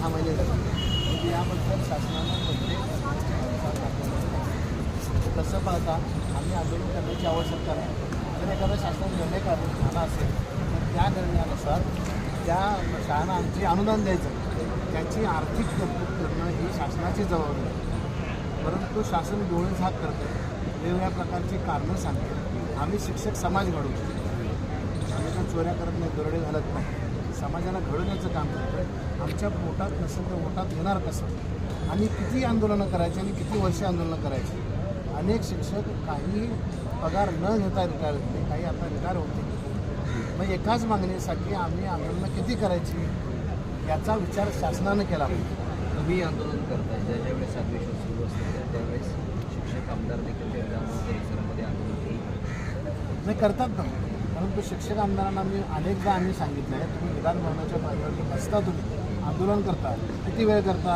त्याला दहा महिने झाले म्हणजे याबद्दल शासनानं प्रत्येक तसं पाहता आम्ही आंदोलन करण्याची आवश्यकता नाही. जर एखादा शासन निर्णय काढून झाला असेल तर त्या निर्णयानुसार त्या शाळांना आमची अनुदान द्यायचं. त्याची आर्थिक तरतूद करणं ही शासनाची जबाबदारी आहे. परंतु शासन डोळे झाक करतं. वेगवेगळ्या प्रकारची कारणं सांगते. आम्ही शिक्षक समाज घडवू आम्ही तर चोऱ्या करत नाही दरोडे घालत नाही. समाजाला घडवण्याचं काम करतो आमच्या पोटात नसेल तर पोटात येणार कसं? आणि किती आंदोलनं करायची आणि किती वर्ष आंदोलनं करायची? अनेक शिक्षक काही पगार न घेता रिटायर होते काही आता रिटायर होते. मग एकाच मागणीसाठी आम्ही आंदोलनं किती करायची याचा विचार शासनानं केला पाहिजे. तुम्ही आंदोलन करताय ज्या ज्या वेळेस अधिवेशन सुरू असतं त्या त्यावेळेस शिक्षक आमदार देखील परिसरामध्ये आंदोलन नाही करतात ना. परंतु शिक्षक आमदारांना मी अनेकदा आम्ही सांगितलं आहे तुम्ही विधानभवनाच्या पातळीवरती बसता तुम्ही आंदोलन करता किती वेळ करता?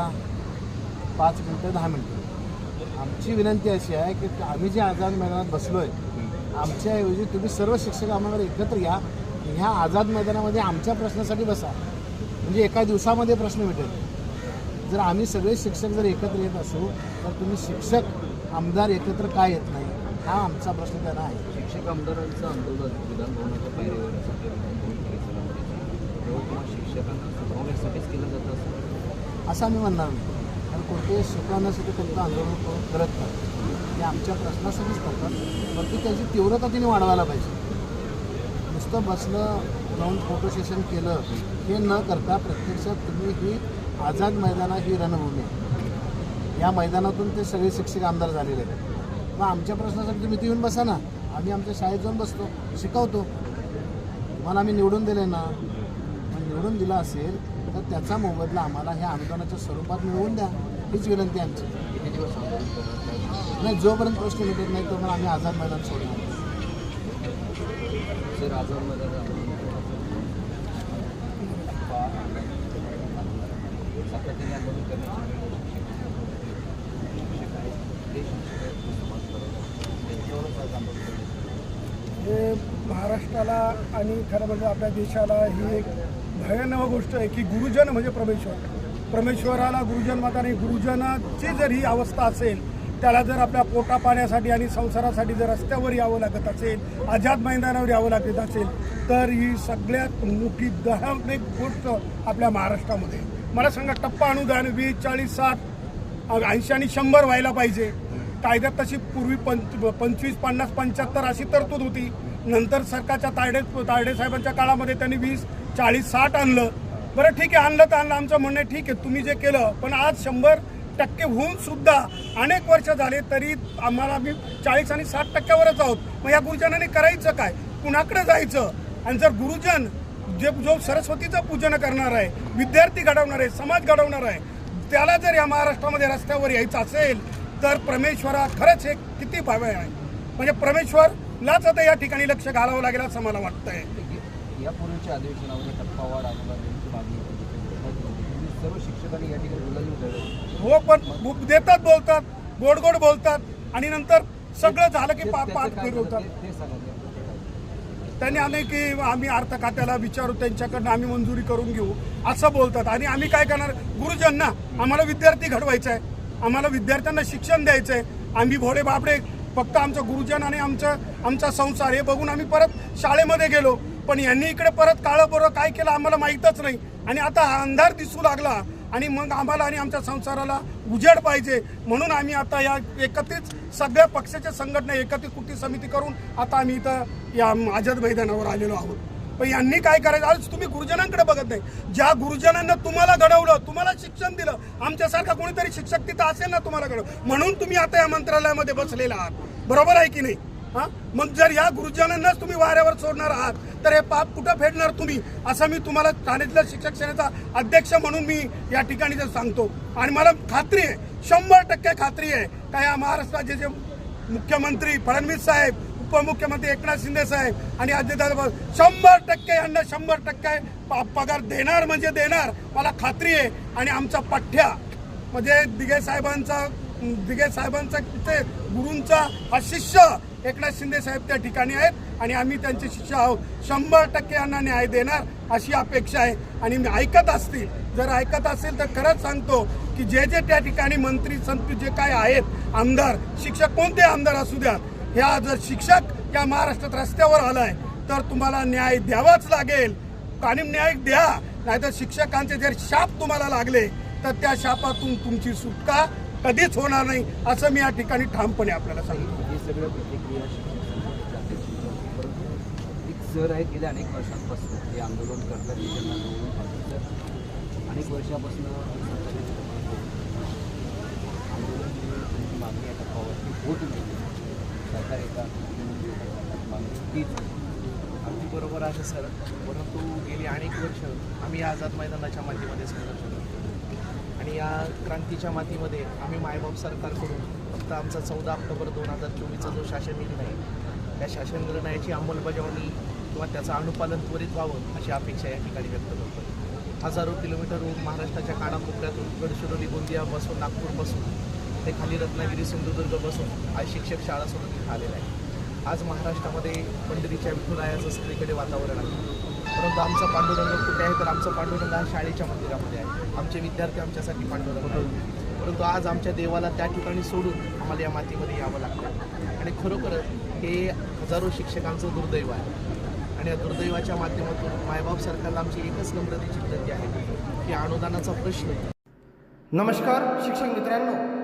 पाच मिनटं दहा मिनटं. आमची विनंती अशी आहे की आम्ही जे आझाद मैदानात बसलो आहे आमच्याऐवजी तुम्ही सर्व शिक्षक आम्हाला एकत्र या ह्या आझाद मैदानामध्ये आमच्या प्रश्नासाठी बसा. म्हणजे एका दिवसामध्ये प्रश्न मिटेल. जर आम्ही सगळे शिक्षक जर एकत्र येत असू तर तुम्ही शिक्षक आमदार एकत्र का येत नाही? हा आमचा प्रश्न त्यांना आहे. शिक्षक आमदारांचं आंदोलन विधानभवनाच्या पायरीवर असं विधानभवन परिसरामध्ये जवळपास शिक्षकांना सुधारण्यासाठीच केलं जातं असं. असं आम्ही म्हणणार नाही. कारण कोणतेही शिकवण्यासाठी कोणतं आंदोलन करत नाही. ते आमच्या प्रश्नासाठीच करतात. परंतु त्याची तीव्रता तिने वाढवायला पाहिजे. नुसतं बसलं जाऊन फोटो सेशन केलं हे न करता प्रत्यक्षात तुम्ही ही आझाद मैदाना ही रणभूमी. या मैदानातून ते सगळे शिक्षक आमदार झालेले आहेत. मग आमच्या प्रश्नासाठी तुम्ही इथे येऊन बसा ना. आम्ही आमच्या शाळेत जाऊन बसतो शिकवतो. तुम्हाला आम्ही निवडून दिले ना. मग निवडून दिला असेल तर त्याचा मोबदला आम्हाला ह्या अनुदानाच्या स्वरूपात मिळवून द्या. हीच विनंती आमची. नाही जोपर्यंत प्रश्न मिटत नाही तोपर्यंत आम्ही आझाद मैदान सोडणार सर आझाद मैदान आंदोलन सातत्याने आंदोलन करण्याची शिक्षक आहेत ते शिक्षक आहेत ते समाज करत त्यांच्यावरच आज आंदोलन करण्याची हे महाराष्ट्राला आणि खरं म्हणजे आपल्या देशाला ही एक भयानक गोष्ट आहे की गुरुजन म्हणजे परमेश्वर. परमेश्वराला गुरुजन माताने गुरुजनाची जर ही अवस्था असेल त्याला जर आपल्या पोटा पाण्यासाठी आणि संसारासाठी जर रस्त्यावर यावं लागत असेल आझाद मैदानावर यावं लागत असेल तर ही सगळ्यात मोठी दहावनेक गोष्ट आपल्या महाराष्ट्रामध्ये. मला सांगा टप्पा अनुदान वीस चाळीस साठ ऐंशी आणि शंभर व्हायला पाहिजे. कायद्यात तशी पूर्वी पंच पंचवीस पन्नास पंच्याहत्तर अशी तरतूद होती. नंतर सरकारच्या तायडे तायडे साहेबांच्या काळामध्ये त्यांनी वीस चाळीस साठ आणलं. बरं ठीक आहे आणलं तर आणलं. आमचं म्हणणं आहे, ठीक आहे तुम्ही जे केलं पण आज शंभर टक्के होऊन सुद्धा अनेक वर्ष झाले तरी आम्हाला आम्ही चाळीस आणि साठ टक्क्यावरच आहोत. मग या गुरुजनांनी करायचं काय? कुणाकडे जायचं? आणि जर गुरुजन जे जो सरस्वतीचं पूजन करणार आहे विद्यार्थी घडवणार आहे समाज घडवणार आहे त्याला जर या महाराष्ट्रामध्ये रस्त्यावर यायचं असेल तर परमेश्वरा खरंच हे किती भावे आहे. म्हणजे परमेश्वर परमेश्वरलाच आता या ठिकाणी लक्ष घालावं लागेल असं मला वाटतंय. यापूर्वीच्या अधिवेशनामध्ये मागणी तुम्ही सर्व शिक्षकांनी या ठिकाणी हो पण देतात बोलतात गोड गोड बोलतात आणि नंतर सगळं झालं की पाठ फिरवतात. त्यांनी आम्ही की आम्ही अर्थ खात्याला विचारू त्यांच्याकडनं आम्ही मंजुरी करून घेऊ असं बोलतात. आणि आम्ही काय करणार? गुरुजन ना आम्हाला विद्यार्थी घडवायचं आहे आम्हाला विद्यार्थ्यांना शिक्षण द्यायचं आहे आम्ही भोळे बापडे फक्त आमचं गुरुजन आणि आमचं आमचा संसार हे बघून आम्ही परत शाळेमध्ये गेलो. पण यांनी इकडे परत काळं बरं काय केलं आम्हाला माहीतच नाही. आणि आता हा अंधार दिसू लागला आणि मग आम्हाला आणि आमच्या संसाराला उजेड पाहिजे. म्हणून आम्ही आता या एकत्रित सगळ्या पक्षाच्या संघटना एकत्रित कृती समिती करून आता आम्ही इथं या आझाद मैदानावर आलेलो आहोत. पण यांनी काय करायचं? आज तुम्ही गुरुजनांकडे बघत नाही. ज्या गुरुजनांना तुम्हाला घडवलं तुम्हाला शिक्षण दिलं आमच्यासारखा कोणीतरी शिक्षक तिथं असेल ना तुम्हाला घडव म्हणून तुम्ही आता या मंत्रालयामध्ये बसलेला आहात. बरोबर आहे की नाही? हां? मग जर या गुरुजनांनाच तुम्ही वाऱ्यावर सोडणार आहात तर हे पाप कुठं फेडणार तुम्ही? असं मी तुम्हाला ठाण्यातल्या शिक्षक सेनेचा अध्यक्ष म्हणून मी या ठिकाणी जर सांगतो. आणि मला खात्री आहे शंभर टक्के खात्री आहे का या महाराष्ट्राचे जे मुख्यमंत्री फडणवीस साहेब उपमुख्यमंत्री एकनाथ शिंदे साहेब आणि अजितदादा शंभर टक्के यांना शंभर टक्के पगार देणार म्हणजे देणार मला खात्री आहे. आणि आमचा पठ्ठ्या म्हणजे दिघे साहेबांचा दिघे साहेबांचा ते गुरूंचा हा शिष्य एकनाथ शिंदे साहेब त्या ठिकाणी आहेत. आणि आम्ही त्यांचे शिष्य आहोत. शंभर टक्के यांना न्याय देणार अशी अपेक्षा आहे. आणि मी ऐकत असतील जर ऐकत असेल तर खरंच सांगतो की जे जे त्या ठिकाणी मंत्री संत जे काय आहेत आमदार शिक्षक कोणते आमदार असू द्या ह्या जर शिक्षक या महाराष्ट्रात रस्त्यावर आलाय तर तुम्हाला न्याय द्यावाच लागेल. आणि न्याय द्या नाहीतर शिक्षकांचे जर शाप तुम्हाला लागले तर त्या शापातून तुमची सुटका कधीच होणार नाही असं मी या ठिकाणी ठामपणे आपल्याला सांगतो. ही सगळ्या प्रतिक्रिया सर आहेत गेल्या अनेक वर्षांपासून हे आंदोलन करतात अनेक वर्षापासून आंदोलन मागणी आता होत नाही एका तीच. अगदी बरोबर आहे सर. परंतु गेली अनेक वर्ष आम्ही या आझाद मैदानाच्या मातीमध्ये संघर्ष करतो. आणि या क्रांतीच्या मातीमध्ये आम्ही मायबाप सरकारकडून फक्त आमचा चौदा ऑक्टोबर दोन हजार चोवीसचा जो शासन निर्णय आहे त्या शासन निर्णयाची अंमलबजावणी किंवा त्याचं अनुपालन त्वरित व्हावं अशी अपेक्षा या ठिकाणी व्यक्त करतो. हजारो किलोमीटरहून महाराष्ट्राच्या कानाकोपऱ्यातून गडचिरोली गोंदिया बसून नागपूरपासून ते खाली रत्नागिरी सिंधुदुर्ग बसून आज शिक्षक शाळा सोडून तिथे आलेला आहे आज महाराष्ट्रामध्ये पंढरीच्या विठुरायाचं सगळीकडे वातावरण आहे. परंतु आमचा पांडुरंग कुठे आहे तर आमचा पांडुरंग हा शाळेच्या मंदिरामध्ये आहे. आमचे विद्यार्थी आमच्यासाठी पांडुरंग आहे परंतु आज आमच्या देवाला त्या ठिकाणी सोडून आम्हाला या मातीमध्ये यावं लागतं आणि खरोखरच हे हजारो शिक्षकांचं दुर्दैव आहे. आणि या दुर्दैवाच्या माध्यमातून मायबाप सरकारला आमची एकच नम्रतेची विनंती आहे की अनुदानाचा प्रश्न नमस्कार शिक्षक मित्रांनो.